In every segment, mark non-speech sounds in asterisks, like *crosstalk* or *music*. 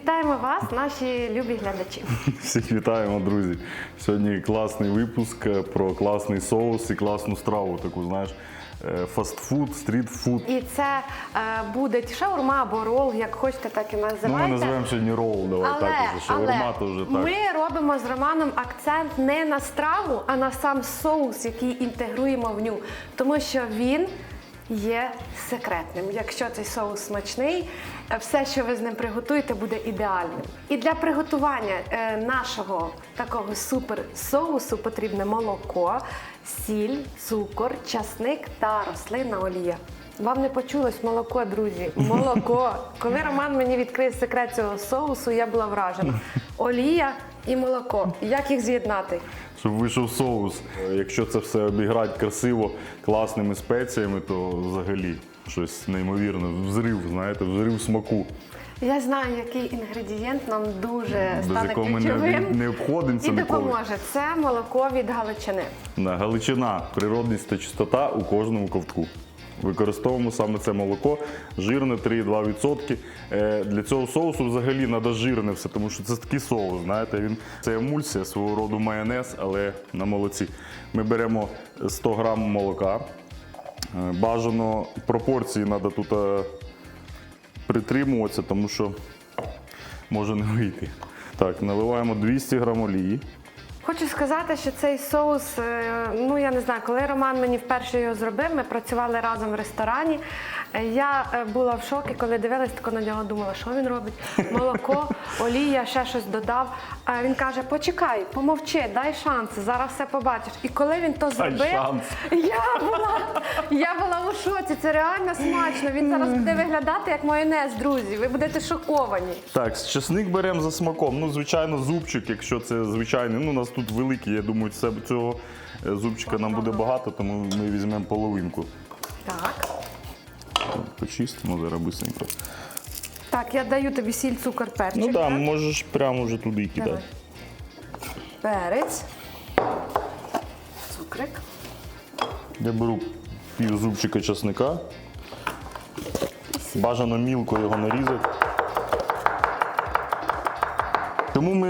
Вітаємо вас, наші любі глядачі. *laughs* Всіх вітаємо, друзі. Сьогодні класний випуск е, про класний соус і класну страву. Таку, знаєш, е, фастфуд, стрітфуд. І це е, буде шаурма або рол, як хочете, так і Ну, ми називаємо сьогодні рол. Давай Але, так уже. Шаурма то вже так. ми робимо з Романом акцент не на страву, а на сам соус, який інтегруємо в ню. Тому що він є секретним. Якщо цей соус смачний, е, все, що ви з ним приготуєте, буде ідеальним. І для приготування е, нашого такого супер соусу потрібне молоко, сіль, цукор, часник та рослинна олія. Вам не почулось молоко, друзі. *laughs* Молоко. Коли Роман мені відкрив секрет цього соусу, я була вражена. Олія *laughs* і молоко. Як їх з'єднати? Щоб вийшов соус. Якщо це все обіграти красиво, класними спеціями, то взагалі щось неймовірне. Взрив, знаєте, взрив смаку. Я знаю, який інгредієнт нам дуже Без стане якого ми не, ключовим не обходимося і ніколи. допоможе. Це молоко від Галичини. Да, Галичина, природність та чистота у кожному ковтку. Використовуємо саме це молоко, жирне 3,2%. Е, Для цього соусу взагалі треба жирне все, тому що це такий соус. Знаєте, він це емульсія, свого роду майонез, але на молоці. Ми беремо 100 грам молока. Е, Бажано пропорції треба тут е, притримуватися, тому що може не вийти. Так, наливаємо 200 грам олії. Хочу сказати, що цей соус, е, ну я не знаю, коли Роман мені вперше його зробив, ми працювали разом в ресторані. Е, Я е, була в шокі, коли дивилась тако на нього, думала, що він робить. Молоко, *laughs* олія, ще щось додав. А він каже: почекай, помовчи, дай шанс, зараз все побачиш. І коли він то зробив, *laughs* я була, я була у шоці. Це реально смачно. Він зараз буде виглядати як майонез, друзі. Ви будете шоковані. Так, чесник беремо за смаком. Ну, звичайно, зубчик, якщо це звичайний. Ну, у нас тут великий, я думаю, це, цього е, зубчика нам буде багато, тому ми візьмемо половинку. Так. Почистимо зараз бисенько. Так, я даю тобі сіль, цукор, перчик. Ну так, можеш прямо вже туди кидати. Перець. Цукрик. Я беру пів зубчика чесника. Бажано мілко його нарізати. Тому ми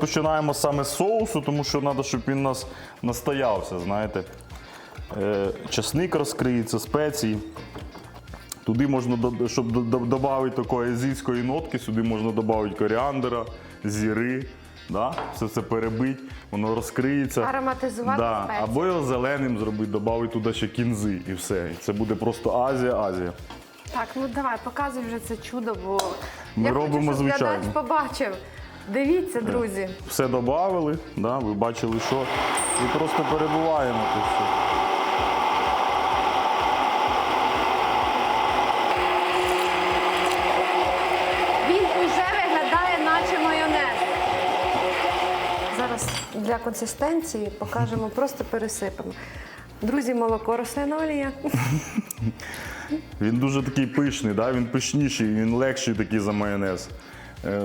розпочинаємо саме з соусу, тому що треба, щоб він у нас настоявся, знаєте. Е, часник розкриється, спеції. Туди можна, щоб додати такої азійської нотки, сюди можна додати коріандра, зіри. Да? Все це перебить, воно розкриється. Ароматизувати да. спеції. Або його зеленим зробити, додати туди ще кінзи і все. І це буде просто Азія, Азія. Так, ну давай, показуй вже це чудо, бо Ми я робимо хочу, щоб звичайно. глядач побачив. Дивіться, друзі. Все додали, да? ви бачили, що. І просто перебуваємо це все. Для консистенції покажемо, просто пересипемо. Друзі, молоко, рослина олія. Він дуже такий пишний, да? він пишніший, він легший такий за майонез. Е,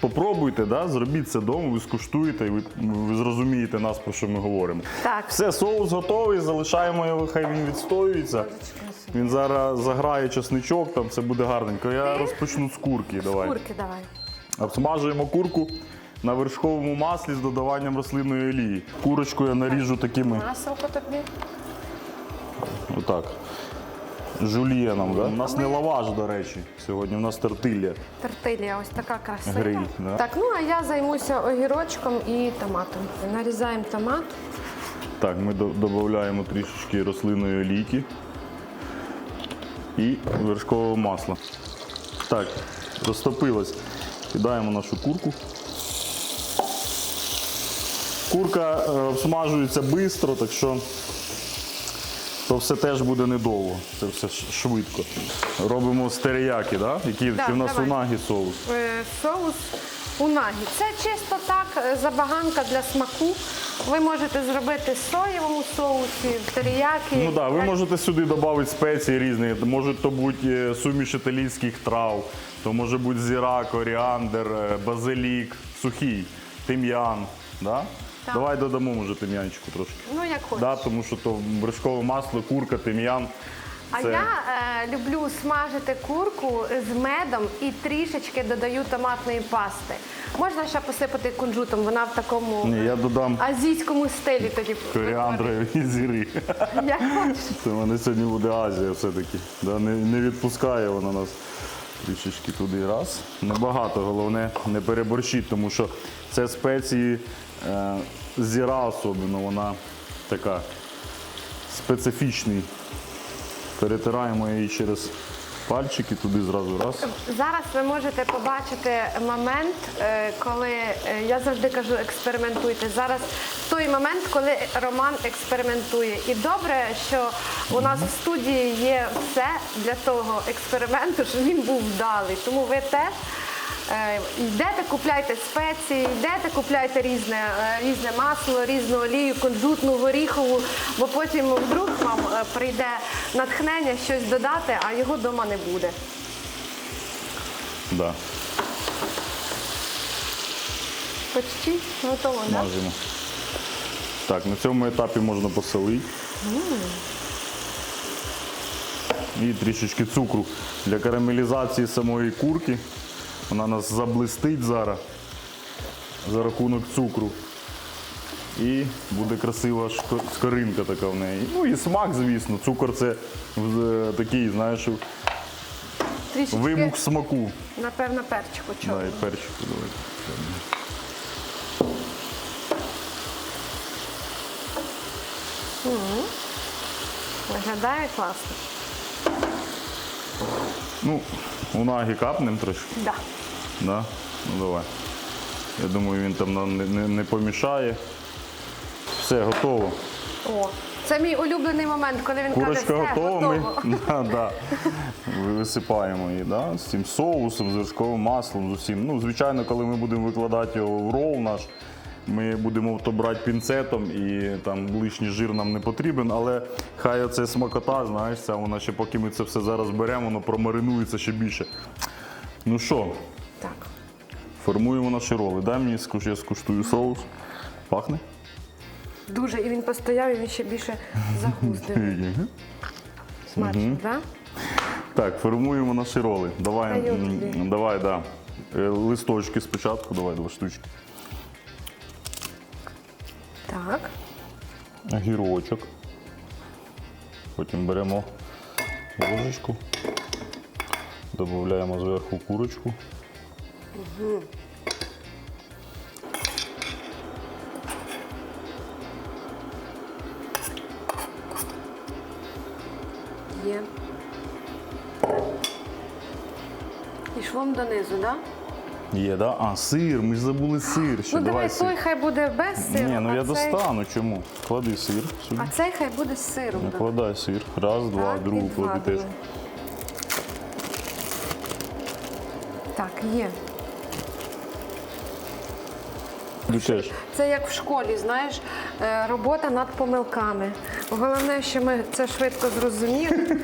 попробуйте, да? зробіть це вдома, ви скуштуєте і ви, ви зрозумієте нас, про що ми говоримо. Так. Все, соус готовий, залишаємо його, хай він відстоюється. Він зараз заграє чесничок, там все буде гарненько. Я розпочну з курки. Давай. Курки давай. Обсмажуємо курку на вершковому маслі з додаванням рослинної олії. Курочку я наріжу такими, Маселко тобі. отак. Жульєном. Да? У нас не лаваш, до речі, сьогодні, у нас тортилля. Тортилія ось така красива. Гриль, да. Так, ну а я займуся огірочком і томатом. Нарізаємо томат. Так, ми додаємо трішечки рослинної олійки і вершкового масла. Так, розтопилось. Кидаємо нашу курку. Курка е, обсмажується швидко, так що то все теж буде недовго. Це все швидко. Робимо стеріяки, да? Які Да, в нас давай. унагі соус. Е, соус унагі. Це чисто так, е, забаганка для смаку. Ви можете зробити в соєвому соусі, в теріякі. Ну так, ви можете сюди додати спеції різні. Можуть то бути е, суміш італійських трав, то може бути зіра, коріандр, е, базилік, сухий, тим'ян. Да? Так. Давай додамо може тим'янчику трошки. Ну, як хочеш. Да, тому що то вершкове масло, курка, тим'ян. А Це- я е, люблю смажити курку з медом і трішечки додаю томатної пасти. Можна ще посипати кунжутом, вона в такому Ні, я додам азійському стилі тоді. коріандрові *laughs* зіри. Як хочеш. Це в мене сьогодні буде Азія все-таки. Да, не, не відпускає вона нас трішечки туди. Раз. Небагато, головне, не переборщіть, тому що це спеції е, зіра особливо, вона така специфічний. Перетираємо її через пальчики туди зразу раз. Зараз ви можете побачити момент, е, коли е, я завжди кажу експериментуйте. Зараз той момент, коли Роман експериментує. І добре, що у нас в студії є все для того експерименту, щоб він був вдалий. Тому ви теж. Е, Йдете, купляйте спеції, йдете, купляйте різне, е, різне масло, різну олію, кунжутну, горіхову, бо потім вдруг вам е, прийде натхнення щось додати, а його вдома не буде. Да, Почти готово, так? мажемо. Так, на цьому етапі можна посолити. І трішечки цукру для карамелізації самої курки. Вона нас заблистить зараз за рахунок цукру. І буде красива скоринка така в неї. Ну і смак, звісно. Цукор це е, такий, знаєш, Трішечки, вимух смаку. напевно, перчику Да, чорного. і перчику давайте. Виглядає класно. Ну, у нагі капнем трошки. Да. Да? Ну давай. Я думаю, він там нам не, не, не помішає. Все, готово. О, це мій улюблений момент, коли він каже, Курочка все, готова. готово. Ми *laughs* да, да. висипаємо її да? з цим соусом, з вершковим маслом, з усім. Ну, звичайно, коли ми будемо викладати його в рол наш, ми будемо то брати пінцетом і там лишній жир нам не потрібен, але хай оце смакота, знаєш, це вона ще поки ми це все зараз беремо, воно промаринується ще більше. Ну що, Так. формуємо наші роли. Дай мені скуш- я скуштую соус. Пахне? Дуже. І він постояв, і він ще більше загуздив. *laughs* Смачно, так? Так, формуємо наші роли. Давай, Даю м, тобі. давай, да. Е, Листочки спочатку, давай два штучки. Так. Огірочок. Потім беремо ложечку, додаємо зверху курочку. Є. І швом донизу, так? Є, да? А, сир, ми ж забули сир. Ще. Ну давай сир. той хай буде без сиру. Ні, ну а я цей... достану. Чому? Клади сир сюди. А цей хай буде з сиром. Накладай сир. Раз, два, Так, другу два клади теж. Так, є. Теж. Це як в школі, знаєш, е, робота над помилками. Головне, що ми це швидко зрозуміли *laughs*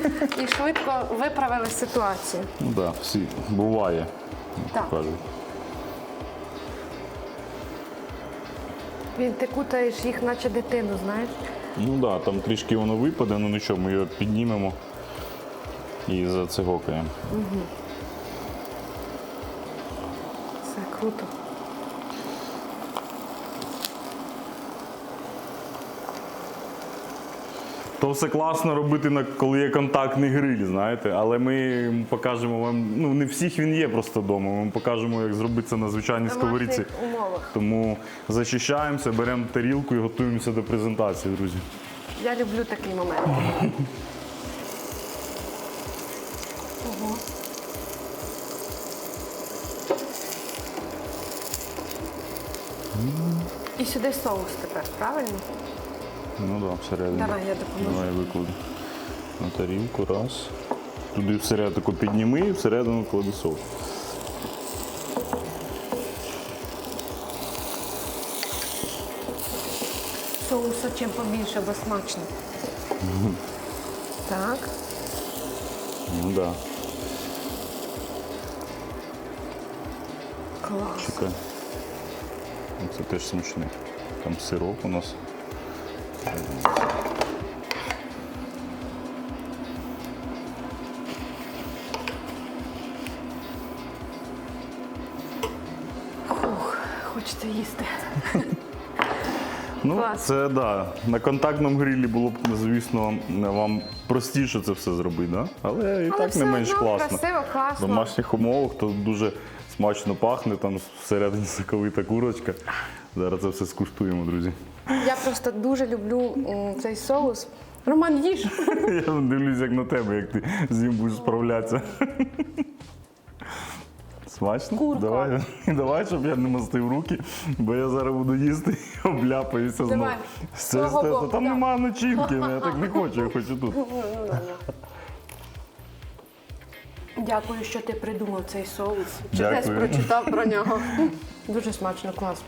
і швидко виправили ситуацію. Ну так, да, всі. Буває. Так. кажуть. Він ти кутаєш їх, наче дитину, знаєш. Ну так, да, там трішки воно випаде, ну нічого, ми його піднімемо і зацигокаємо. Все круто. То все класно робити, на- коли є контактний гриль, знаєте, але ми покажемо вам, ну не всіх він є просто вдома, ми вам покажемо, як зробити це на звичайній сковорідці. Тому зачищаємося, беремо тарілку і готуємося до презентації, друзі. Я люблю такий момент. *laughs* Ого. І сюди соус тепер, правильно? Ну так, да, всередині. Давай, я допоможу. Давай викладу. На тарілку, раз. Туди всередину підніми і всередину клади соус. Соусу чим побільше, бо смачно. Так. Ну так. Да. Клас. Чекай. Це теж смачне. Там сироп у нас. Хочеться їсти. *laughs* Ну, Клас. це да. На контактному грілі було б, звісно, вам простіше це все зробити, да? але і Але так все не менш одно класно. красиво, класно. В домашніх умовах то дуже смачно пахне, там всередині соковита курочка. Зараз це все скуштуємо, друзі. Я просто дуже люблю м, цей соус. Роман, їж. *laughs* Я дивлюсь, як на тебе, як ти з ним будеш справлятися. Смачно? Курка. Давай, *laughs* давай, щоб я не мастив руки, бо я зараз буду їсти і *laughs* обляпаюся знову. Давай. З цієї боку, Там да. нема начинки, я так не хочу, я хочу тут. Дякую, що ти придумав цей соус. Чи Дякую. десь прочитав про нього. Дуже смачно, клас.